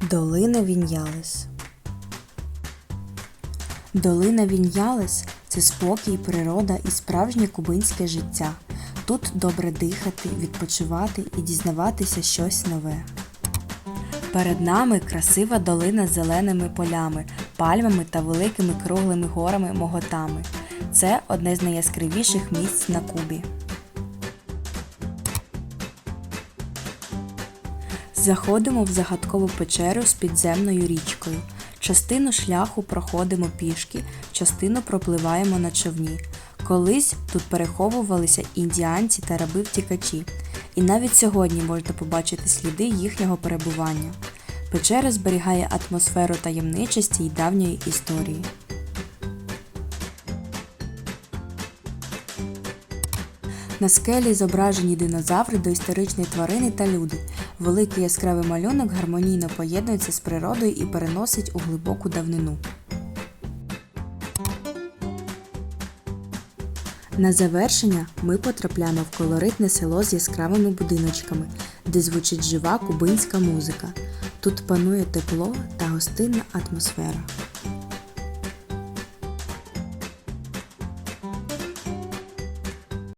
Долина Віньялес Долина Віньялес це спокій, природа і справжнє кубинське життя. Тут добре дихати, відпочивати і дізнаватися щось нове. Перед нами красива долина з зеленими полями, пальмами та великими круглими горами моготами. Це одне з найяскравіших місць на Кубі. Заходимо в загадкову печеру з підземною річкою. Частину шляху проходимо пішки, частину пропливаємо на човні. Колись тут переховувалися індіанці та раби-втікачі, і навіть сьогодні можна побачити сліди їхнього перебування. Печера зберігає атмосферу таємничості й давньої історії. На скелі зображені динозаври, доісторичні тварини та люди. Великий яскравий малюнок гармонійно поєднується з природою і переносить у глибоку давнину. На завершення ми потрапляємо в колоритне село з яскравими будиночками, де звучить жива кубинська музика. Тут панує тепло та гостинна атмосфера.